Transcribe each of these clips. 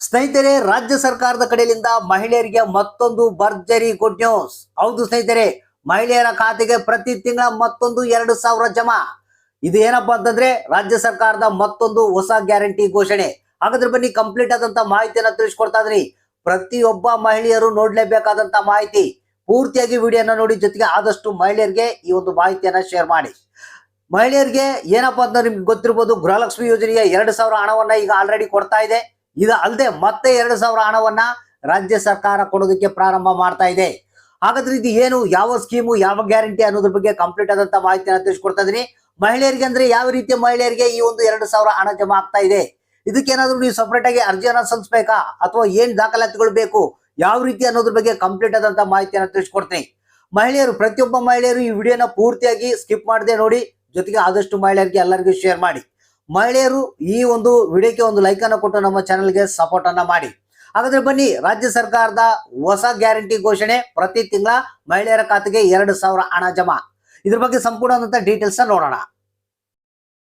ಸ್ನೇಹಿತರೆ, ರಾಜ್ಯ ಸರ್ಕಾರದ ಕಡೆಯಿಂದ ಮಹಿಳೆಯರಿಗೆ ಮತ್ತೊಂದು ಭರ್ಜರಿ ಗುಡ್ ನ್ಯೂಸ್ ಹೌದು ಸ್ನೇಹಿತರೆ, ಮಹಿಳೆಯರ ಖಾತೆಗೆ ಪ್ರತಿ ತಿಂಗಳ ಮತ್ತೊಂದು ಎರಡು ಸಾವಿರ ಜಮಾ. ಇದು ಏನಪ್ಪಾ ಅಂತಂದ್ರೆ, ರಾಜ್ಯ ಸರ್ಕಾರದ ಮತ್ತೊಂದು ಹೊಸ ಗ್ಯಾರಂಟಿ ಘೋಷಣೆ. ಹಾಗಾದ್ರೆ ಬನ್ನಿ ಕಂಪ್ಲೀಟ್ ಆದಂತ ಮಾಹಿತಿಯನ್ನ ತಿಳಿಸ್ಕೊಡ್ತಾ ಇದ್ರಿ ಪ್ರತಿಯೊಬ್ಬ ಮಹಿಳೆಯರು ನೋಡ್ಲೇಬೇಕಾದಂತ ಮಾಹಿತಿ. ಪೂರ್ತಿಯಾಗಿ ವಿಡಿಯೋನ ನೋಡಿ, ಜೊತೆಗೆ ಆದಷ್ಟು ಮಹಿಳೆಯರಿಗೆ ಈ ಒಂದು ಮಾಹಿತಿಯನ್ನ ಶೇರ್ ಮಾಡಿ. ಮಹಿಳೆಯರಿಗೆ ಏನಪ್ಪಾ ಅಂತ ನಿಮ್ಗೆ ಗೊತ್ತಿರ್ಬೋದು, ಗೃಹಲಕ್ಷ್ಮಿ ಯೋಜನೆಯ ಎರಡು ಸಾವಿರ ಹಣವನ್ನ ಈಗ ಆಲ್ರೆಡಿ ಕೊಡ್ತಾ ಇದೆ. ಇದು ಅಲ್ಲದೆ ಮತ್ತೆ ಎರಡು ಸಾವಿರ ಹಣವನ್ನ ರಾಜ್ಯ ಸರ್ಕಾರ ಕೊಡೋದಕ್ಕೆ ಪ್ರಾರಂಭ ಮಾಡ್ತಾ ಇದೆ. ಹಾಗಾದ್ರೆ ಇದು ಏನು, ಯಾವ ಸ್ಕೀಮು, ಯಾವ ಗ್ಯಾರಂಟಿ ಅನ್ನೋದ್ರ ಬಗ್ಗೆ ಕಂಪ್ಲೀಟ್ ಆದಂತ ಮಾಹಿತಿಯನ್ನು ತಿಳಿಸ್ಕೊಡ್ತಾ ಇದೀನಿ. ಮಹಿಳೆಯರಿಗೆ ಅಂದ್ರೆ ಯಾವ ರೀತಿಯ ಮಹಿಳೆಯರಿಗೆ ಈ ಒಂದು ಎರಡು ಸಾವಿರ ಹಣ ಜಮಾ ಆಗ್ತಾ ಇದೆ? ಇದಕ್ಕೇನಾದ್ರೂ ನೀವು ಸಪರೇಟ್ ಆಗಿ ಅರ್ಜಿಯನ್ನ ಸಲ್ಲಿಸಬೇಕಾ ಅಥವಾ ಏನ್ ದಾಖಲಾತಿಗಳು ಬೇಕು? ಯಾವ ರೀತಿ ಅನ್ನೋದ್ರ ಬಗ್ಗೆ ಕಂಪ್ಲೀಟ್ ಆದಂತ ಮಾಹಿತಿಯನ್ನು ತಿಳಿಸ್ಕೊಡ್ತೀನಿ. ಮಹಿಳೆಯರು, ಪ್ರತಿಯೊಬ್ಬ ಮಹಿಳೆಯರು ಈ ವಿಡಿಯೋನ ಪೂರ್ತಿಯಾಗಿ ಸ್ಕಿಪ್ ಮಾಡದೆ ನೋಡಿ. ಜೊತೆಗೆ ಆದಷ್ಟು ಮಹಿಳೆಯರಿಗೆ ಎಲ್ಲರಿಗೂ ಶೇರ್ ಮಾಡಿ. ಮಹಿಳೆಯರು ಈ ಒಂದು ವಿಡಿಯೋಕ್ಕೆ ಒಂದು ಲೈಕ್ ಅನ್ನು ಕೊಟ್ಟು ನಮ್ಮ ಚಾನಲ್ಗೆ ಸಪೋರ್ಟ್ ಅನ್ನ ಮಾಡಿ. ಹಾಗಾದ್ರೆ ಬನ್ನಿ, ರಾಜ್ಯ ಸರ್ಕಾರದ ಹೊಸ ಗ್ಯಾರಂಟಿ ಘೋಷಣೆ ಪ್ರತಿ ತಿಂಗಳ ಮಹಿಳೆಯರ ಖಾತೆಗೆ ಎರಡು ಸಾವಿರ ಹಣ ಜಮಾ. ಇದ್ರ ಬಗ್ಗೆ ಸಂಪೂರ್ಣವಾದಂತ ಡೀಟೇಲ್ಸ್ ನೋಡೋಣ.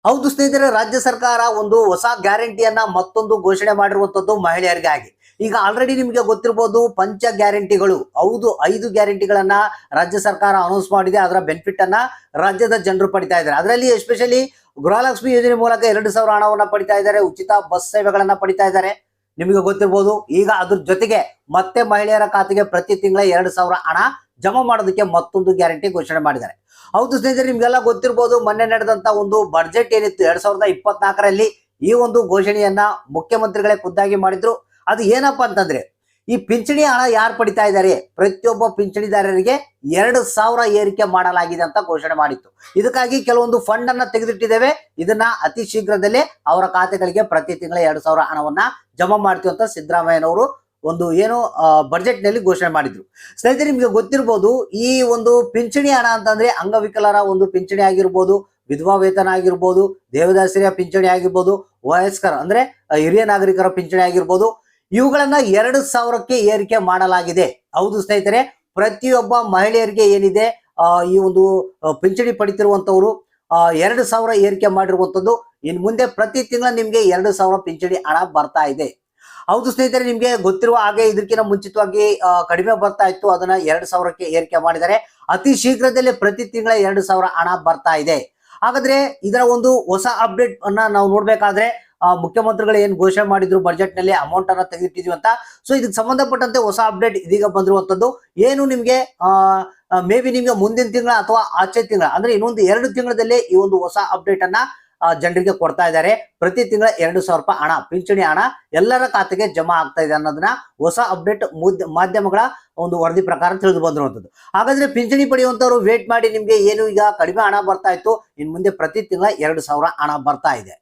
ಹೌದು ಸ್ನೇಹಿತರೆ, ರಾಜ್ಯ ಸರ್ಕಾರ ಒಂದು ಹೊಸ ಗ್ಯಾರಂಟಿಯನ್ನ ಮತ್ತೊಂದು ಘೋಷಣೆ ಮಾಡಿರುವಂತದ್ದು ಮಹಿಳೆಯರಿಗಾಗಿ. ಈಗ ಆಲ್ರೆಡಿ ನಿಮಗೆ ಗೊತ್ತಿರಬಹುದು ಪಂಚ ಗ್ಯಾರಂಟಿಗಳು ಹೌದು, ಐದು ಗ್ಯಾರಂಟಿಗಳನ್ನ ರಾಜ್ಯ ಸರ್ಕಾರ ಅನೌನ್ಸ್ ಮಾಡಿದೆ. ಅದರ ಬೆನಿಫಿಟ್ ಅನ್ನ ರಾಜ್ಯದ ಜನರು ಪಡಿತಾ ಇದ್ದಾರೆ. ಅದರಲ್ಲಿ ಎಸ್ಪೆಷಲಿ ಗೃಹಲಕ್ಷ್ಮಿ ಯೋಜನೆ ಮೂಲಕ ಎರಡು ಸಾವಿರ ಹಣವನ್ನ ಪಡಿತಾ ಇದ್ದಾರೆ. ಉಚಿತ ಬಸ್ ಸೇವೆಗಳನ್ನ ಪಡಿತಾ ಇದ್ದಾರೆ. ನಿಮಗೆ ಗೊತ್ತಿರಬಹುದು ಈಗ ಅದ್ರ ಜೊತೆಗೆ ಮತ್ತೆ ಮಹಿಳೆಯರ ಖಾತೆಗೆ ಪ್ರತಿ ತಿಂಗಳ ಎರಡು ಸಾವಿರ ಹಣ ಜಮಾ ಮಾಡೋದಕ್ಕೆ ಮತ್ತೊಂದು ಗ್ಯಾರಂಟಿ ಘೋಷಣೆ ಮಾಡಿದ್ದಾರೆ. ಹೌದು ಸ್ನೇಹಿತರೆ, ನಿಮ್ಗೆಲ್ಲ ಗೊತ್ತಿರಬಹುದು ಮೊನ್ನೆ ನಡೆದಂತ ಒಂದು ಬಡ್ಜೆಟ್ ಏನಿತ್ತು ಎರಡ್ ಸಾವಿರದ ಇಪ್ಪತ್ನಾಲ್ಕರಲ್ಲಿ ಈ ಒಂದು ಘೋಷಣೆಯನ್ನ ಮುಖ್ಯಮಂತ್ರಿಗಳೇ ಖುದ್ದಾಗಿ ಮಾಡಿದ್ರು. ಅದು ಏನಪ್ಪಾ ಅಂತಂದ್ರೆ ಈ ಪಿಂಚಣಿ ಹಣ ಯಾರು ಪಡಿತಾ ಇದ್ದಾರೆ? ಪ್ರತಿಯೊಬ್ಬ ಪಿಂಚಣಿದಾರರಿಗೆ ಎರಡು ಸಾವಿರ ಏರಿಕೆ ಮಾಡಲಾಗಿದೆ ಅಂತ ಘೋಷಣೆ ಮಾಡಿತ್ತು. ಇದಕ್ಕಾಗಿ ಕೆಲವೊಂದು ಫಂಡ್ ಅನ್ನ ತೆಗೆದಿಟ್ಟಿದ್ದೇವೆ. ಇದನ್ನ ಅತಿ ಶೀಘ್ರದಲ್ಲೇ ಅವರ ಖಾತೆಗಳಿಗೆ ಪ್ರತಿ ತಿಂಗಳ ಎರಡು ಸಾವಿರ ಹಣವನ್ನ ಜಮಾ ಮಾಡ್ತೀವಿ ಅಂತ ಸಿದ್ದರಾಮಯ್ಯನವರು ಒಂದು ಏನು ಬಜೆಟ್ನಲ್ಲಿ ಘೋಷಣೆ ಮಾಡಿದ್ರು. ಸ್ನೇಹಿತರೆ, ನಿಮ್ಗೆ ಗೊತ್ತಿರ್ಬೋದು, ಈ ಒಂದು ಪಿಂಚಣಿ ಹಣ ಅಂತಂದ್ರೆ ಅಂಗವಿಕಲರ ಒಂದು ಪಿಂಚಣಿ ಆಗಿರ್ಬೋದು, ವಿಧವಾ ವೇತನ ಆಗಿರ್ಬೋದು, ದೇವದಾಸರಿಯ ಪಿಂಚಣಿ ಆಗಿರ್ಬೋದು, ವಯಸ್ಕರ ಅಂದ್ರೆ ಹಿರಿಯ ನಾಗರಿಕರ ಪಿಂಚಣಿ ಆಗಿರ್ಬೋದು ಇವುಗಳನ್ನ ಎರಡು ಸಾವಿರಕ್ಕೆ ಏರಿಕೆ ಮಾಡಲಾಗಿದೆ. ಹೌದು ಸ್ನೇಹಿತರೆ, ಪ್ರತಿಯೊಬ್ಬ ಮಹಿಳೆಯರಿಗೆ ಏನಿದೆ ಈ ಒಂದು ಪಿಂಚಣಿ ಪಡಿತಿರುವಂತವರು ಎರಡು ಸಾವಿರ ಏರಿಕೆ ಮಾಡಿರುವಂತದ್ದು, ಇನ್ ಮುಂದೆ ಪ್ರತಿ ತಿಂಗಳ ನಿಮ್ಗೆ ಎರಡು ಸಾವಿರ ಪಿಂಚಣಿ ಹಣ ಬರ್ತಾ ಇದೆ. ಹೌದು ಸ್ನೇಹಿತರೆ, ನಿಮ್ಗೆ ಗೊತ್ತಿರುವ ಹಾಗೆ ಇದಕ್ಕಿಂತ ಮುಂಚಿತವಾಗಿ ಕಡಿಮೆ ಬರ್ತಾ ಇತ್ತು, ಅದನ್ನ ಎರಡು ಸಾವಿರಕ್ಕೆ ಏರಿಕೆ ಮಾಡಿದ್ದಾರೆ ಅತಿ ಶೀಘ್ರದಲ್ಲೇ ಪ್ರತಿ ತಿಂಗಳ ಎರಡು ಸಾವಿರ ಹಣ ಬರ್ತಾ ಇದೆ. ಹಾಗಾದ್ರೆ, ಇದರ ಒಂದು ಹೊಸ ಅಪ್ಡೇಟ್ ಅನ್ನ ನಾವು ನೋಡ್ಬೇಕಾದ್ರೆ ಮುಖ್ಯಮಂತ್ರಿಗಳು ಏನ್ ಘೋಷಣೆ ಮಾಡಿದ್ರು ಬಜೆಟ್ನಲ್ಲಿ ಅಮೌಂಟ್ ಅನ್ನ ತೆಗೆದಿಟ್ಟಿದ್ವಿ ಅಂತ. ಸೊ ಇದಕ್ಕೆ ಸಂಬಂಧಪಟ್ಟಂತೆ ಹೊಸ ಅಪ್ಡೇಟ್ ಇದೀಗ ಬಂದಿರುವಂತದ್ದು. ಏನು ನಿಮ್ಗೆ ಮೇ ಬಿ ನಿಮ್ಗೆ ಮುಂದಿನ ತಿಂಗಳ ಅಥವಾ ಆಚೆ ತಿಂಗಳ, ಅಂದ್ರೆ ಇನ್ನೊಂದು ಎರಡು ತಿಂಗಳಲ್ಲಿ ಈ ಒಂದು ಹೊಸ ಅಪ್ಡೇಟ್ ಅನ್ನ ಜನರಿಗೆ ಕೊಡ್ತಾ ಇದ್ದಾರೆ. ಪ್ರತಿ ತಿಂಗಳ ಎರಡು ಸಾವಿರ ರೂಪಾಯಿ ಹಣ, ಪಿಂಚಣಿ ಹಣ ಎಲ್ಲರ ಖಾತೆಗೆ ಜಮಾ ಆಗ್ತಾ ಇದೆ ಅನ್ನೋದನ್ನ ಹೊಸ ಅಪ್ಡೇಟ್ ಮಾಧ್ಯಮಗಳ ಒಂದು ವರದಿ ಪ್ರಕಾರ ತಿಳಿದು ಬಂದಿರುವಂತದ್ದು. ಹಾಗಾದ್ರೆ ಪಿಂಚಣಿ ಪಡೆಯುವಂತವ್ರು ವೇಟ್ ಮಾಡಿ ನಿಮ್ಗೆ ಏನು ಈಗ ಕಡಿಮೆ ಹಣ ಬರ್ತಾ ಇತ್ತು. ಇನ್ ಮುಂದೆ ಪ್ರತಿ ತಿಂಗಳ ಎರಡು ಸಾವಿರ ಹಣ ಬರ್ತಾ ಇದೆ.